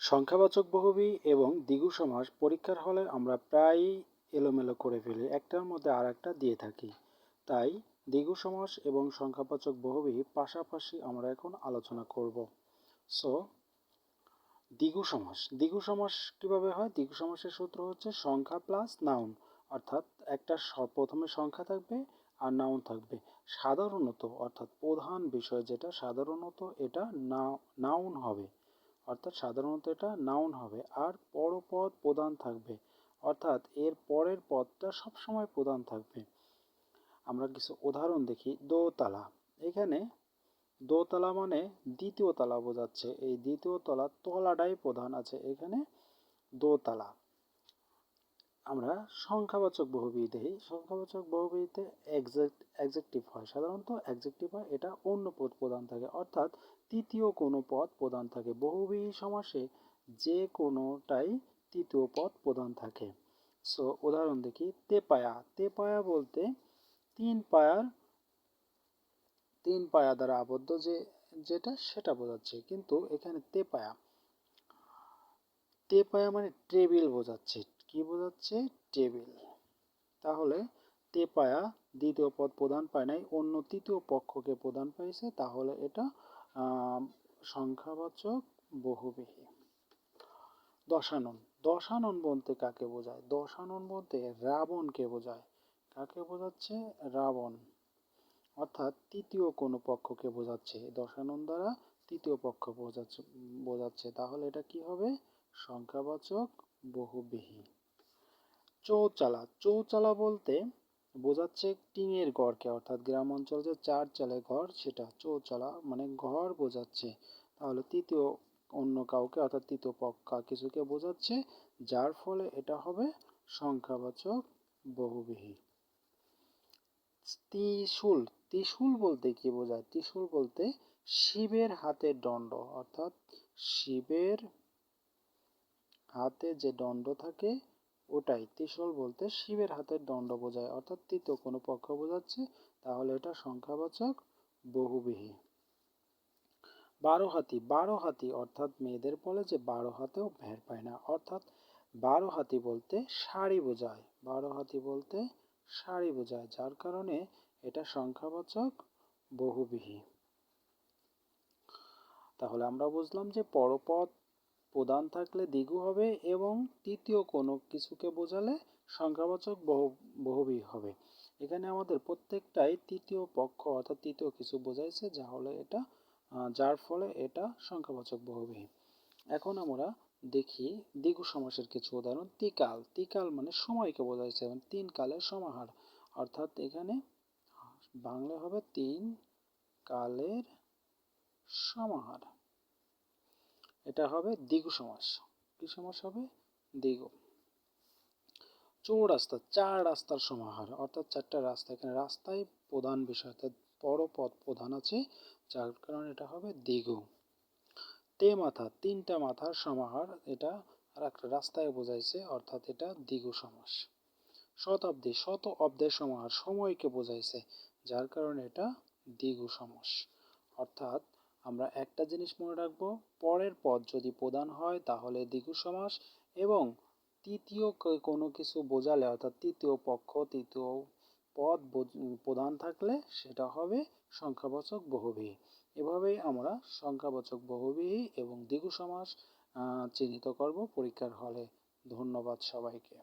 সংখ্যাবাচক বহুবী এবং দ্বিগু সমাস পরীক্ষার হলে আমরা প্রায়ই এলোমেলো করে ফেলি, একটার মধ্যে আর একটা দিয়ে থাকি। তাই দ্বিগু সমাস এবং সংখ্যাবাচক বহুবী পাশাপাশি আমরা এখন আলোচনা করব। সো দ্বিগু সমাস। দ্বিগু সমাস কীভাবে হয়? দ্বিগু সমাসের সূত্র হচ্ছে সংখ্যা প্লাস নাউন অর্থাৎ একটা প্রথমে সংখ্যা থাকবে আর নাউন থাকবে। সাধারণত, অর্থাৎ প্রধান বিষয় যেটা, সাধারণত এটা নাউন হবে। অর্থাৎ সাধারণত এটা নাউন হবে, আর পরপদ প্রধান থাকবে। অর্থাৎ এর পরের পদটা সবসময় প্রধান থাকবে। আমরা কিছু উদাহরণ দেখি, দোতলা। এখানে দোতলা মানে দ্বিতীয় তলা বোঝাচ্ছে। এই দ্বিতীয় তলা তলাটাই প্রধান আছে। এখানে দোতলা। আমরা সংখ্যাবাচক বহুবী দেখি। সংখ্যাবাচক বহুবীতে এক্সাক্ট অ্যাডজেক্টিভ হয়। সাধারণত অ্যাডজেক্টিভ হয়, এটা অন্য পদ প্রধান থাকে। অর্থাৎ তৃতীয় কোনো পদ প্রধান থাকে। বহুবী সমাসে যে কোনোটাই তৃতীয় পদ প্রধান থাকে। সো উদাহরণ দেখি, তেপায়া। তেপায়া বলতে তিন পায়ার, তিন পায়া দ্বারা আবদ্ধ যে, যেটা সেটা বোঝাচ্ছে। কিন্তু এখানে তেপায়া। তেপায়া মানে টেবিল বোঝাচ্ছে। কি বোঝাচ্ছে? টেবিল। তাহলে তেপায়া দ্বিতীয় পদ প্রদান পায় নাই, অন্য তৃতীয় পক্ষকে প্রদান পাইছে, তাহলে এটা সংখ্যাবাচক বহুবিহী। দশানন। দশানন বলতে কাকে বোঝায়? দশানন বলতে রাবণকে বোঝায়। কাকে বোঝাচ্ছে? রাবণ। অর্থাৎ তৃতীয় কোনো পক্ষকে বোঝাচ্ছে। দশানন দ্বারা তৃতীয় পক্ষ বোঝাচ্ছে বোঝাচ্ছে। তাহলে এটা কি হবে? সংখ্যাবাচক বহুবিহী। চৌচালা। চৌচালা বলতে বোঝাচ্ছে টিনের ঘরকে অর্থাৎ গ্রাম অঞ্চল যে চার চালে ঘর, সেটা চৌচালা মানে ঘর বোঝাচ্ছে। তাহলে তৃতীয় অন্য কাউকে, অর্থাৎ তৃতীয় পক্ষ কিছুকে বোঝাচ্ছে, যার ফলে এটা হবে সংখ্যাবাচক বহুবিহী ত্রিশূল। ত্রিশূল বলতে কি বোঝায়? ত্রিশূল বলতে শিবের হাতের দণ্ড, অর্থাৎ শিবের হাতে যে দণ্ড থাকে ওটাই, ত্রিশূল বলতে শিবের হাতের দণ্ড বোঝায়, অর্থাৎ তৃতীয় কোনো পক্ষ বোঝাচ্ছে, তাহলে এটা সংখ্যাবাচক বহুবিহী। বারো হাতি বারো হাতি অর্থাৎ মেয়েদের বলে যে বারো হাতেও ভেড় পায় না, অর্থাৎ বারো হাতি বলতে শাড়ি বোঝায় বারো হাতি বলতে শাড়ি বোঝায়, যার কারণে এটা সংখ্যাবাচক বহুবিহী। তাহলে আমরা বুঝলাম যে পরপদ প্রধান থাকলে দ্বিগু হবে এবং তৃতীয় কোনো কিছুকে বোঝালে সংখ্যাবাচক বহু বহুবিহী হবে। এখানে আমাদের প্রত্যেকটাই তৃতীয় পক্ষ অর্থাৎ তৃতীয় কিছু বোঝাইছে, যা হলো এটা যার ফলে এটা সংখ্যাবাচক বহুবিহী এখন আমরা দেখি দ্বিগু সমাসের কিছু উদাহরণ। তিকাল তিকাল মানে সময়কে বোঝাইছে, এবং তিন কালের সমাহার। অর্থাৎ এখানে বাংলা হবে তিন কালের সমাহার। এটা হবে দ্বিগু সমাস। কি সমাস হবে? দ্বিগু চৌরাস্তা চার রাস্তার সমাহার। অর্থাৎ চারটা রাস্তা, এখানে রাস্তায় প্রধান বিষয়, অর্থাৎ বড় পথ প্রধান আছে, যার কারণে এটা হবে দ্বিগু তে মাথা, তিনটা মাথার সমাহার, এটা আর একটা রাস্তায় বোঝাইছে, অর্থাৎ এটা দ্বিগু সমাস। শতাব্দী, শত অব্দের সমাহার, সময়কে বোঝাইছে, যার কারণে এটা দ্বিগু সমাস। অর্থাৎ আমরা একটা জিনিস মনে রাখব, পরের পদ যদি প্রধান হয় তাহলে দ্বিগু সমাস এবং তৃতীয় কোনো কিছু বোঝালে অর্থাৎ তৃতীয় পক্ষ, তৃতীয় পদ প্রধান থাকলে সেটা হবে সংখ্যাবাচক বহুবিহী এভাবেই আমরা সংখ্যাবাচক বহুবিহী এবং দ্বিগু সমাস চিহ্নিত করব পরীক্ষার হলে। ধন্যবাদ সবাইকে।